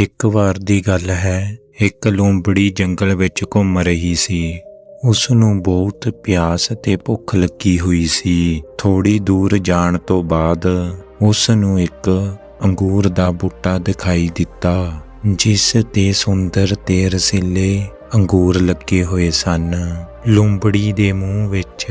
ਇੱਕ ਵਾਰ ਦੀ ਗੱਲ ਹੈ, ਇੱਕ ਲੂੰਬੜੀ ਜੰਗਲ ਵਿੱਚ ਘੁੰਮ ਰਹੀ ਸੀ। ਉਸ ਨੂੰ ਬਹੁਤ ਪਿਆਸ ਤੇ ਭੁੱਖ ਲੱਗੀ ਹੋਈ ਸੀ। ਥੋੜੀ ਦੂਰ ਜਾਣ ਤੋਂ ਬਾਅਦ ਉਸ ਨੂੰ ਇੱਕ ਅੰਗੂਰ ਦਾ ਬੂਟਾ ਦਿਖਾਈ ਦਿੱਤਾ, ਜਿਸ ਤੇ ਸੁੰਦਰ ਤੇ ਰਸੀਲੇ ਅੰਗੂਰ ਲੱਗੇ ਹੋਏ ਸਨ। ਲੂੰਬੜੀ ਦੇ ਮੂੰਹ ਵਿੱਚ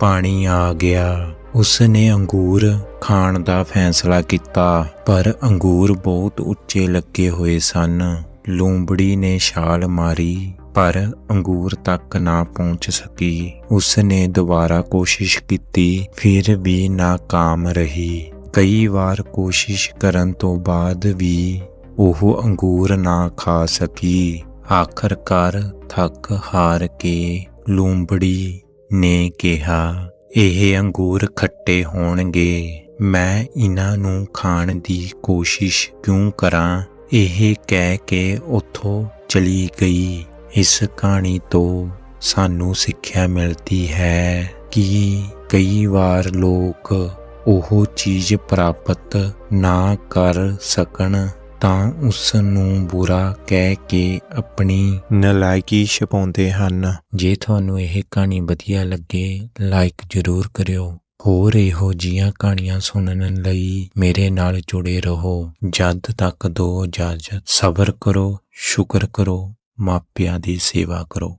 ਪਾਣੀ ਆ ਗਿਆ। ਉਸ ਨੇ ਅੰਗੂਰ ਖਾਣ ਦਾ ਫੈਸਲਾ ਕੀਤਾ, ਪਰ ਅੰਗੂਰ ਬਹੁਤ ਉੱਚੇ ਲੱਗੇ ਹੋਏ ਸਨ। ਲੂੰਬੜੀ ਨੇ ਛਾਲ ਮਾਰੀ, ਪਰ ਅੰਗੂਰ ਤੱਕ ਨਾ ਪਹੁੰਚ ਸਕੀ। ਉਸ ਨੇ ਦੁਬਾਰਾ ਕੋਸ਼ਿਸ਼ ਕੀਤੀ, ਫਿਰ ਵੀ ਨਾਕਾਮ ਰਹੀ। ਕਈ ਵਾਰ ਕੋਸ਼ਿਸ਼ ਕਰਨ ਤੋਂ ਬਾਅਦ ਵੀ ਉਹ ਅੰਗੂਰ ਨਾ ਖਾ ਸਕੀ। ਆਖਰਕਾਰ ਥੱਕ ਹਾਰ ਕੇ ਲੂੰਬੜੀ ਨੇ ਕਿਹਾ ਇਹ ਅੰਗੂਰ ਖੱਟੇ ਹੋਣਗੇ। ਮੈਂ ਇਹਨਾਂ ਨੂੰ ਖਾਣ ਦੀ ਕੋਸ਼ਿਸ਼ ਕਿਉਂ ਕਰਾਂ? ਇਹ ਕਹਿ ਕੇ ਉੱਥੋਂ ਚਲੀ ਗਈ। ਇਸ ਕਹਾਣੀ ਤੋਂ ਸਾਨੂੰ ਸਿੱਖਿਆ ਮਿਲਦੀ ਹੈ ਕਿ ਕਈ ਵਾਰ ਲੋਕ ਉਹ ਚੀਜ਼ ਪ੍ਰਾਪਤ ਨਾ ਕਰ ਸਕਣ। ਤਾਂ ਉਸ ਨੂੰ ਬੁਰਾ ਕਹਿ ਕੇ ਆਪਣੀ ਨਲਾਇਕੀ ਛਪਾਉਂਦੇ ਹਨ। ਜੇ ਤੁਹਾਨੂੰ ਇਹ ਕਹਾਣੀ ਵਧੀਆ ਲੱਗੇ ਲਾਈਕ ਜ਼ਰੂਰ ਕਰਿਓ। ਹੋਰ ਇਹੋ ਜੀਆਂ ਕਹਾਣੀਆਂ ਸੁਣਨ ਲਈ ਮੇਰੇ ਨਾਲ ਜੁੜੇ ਰਹੋ। ਜਦ ਤੱਕ ਦੋ ਇਜਾਜ਼ਤ ਸਬਰ ਕਰੋ ਸ਼ੁਕਰ ਕਰੋ ਮਾਪਿਆਂ ਦੀ ਸੇਵਾ ਕਰੋ।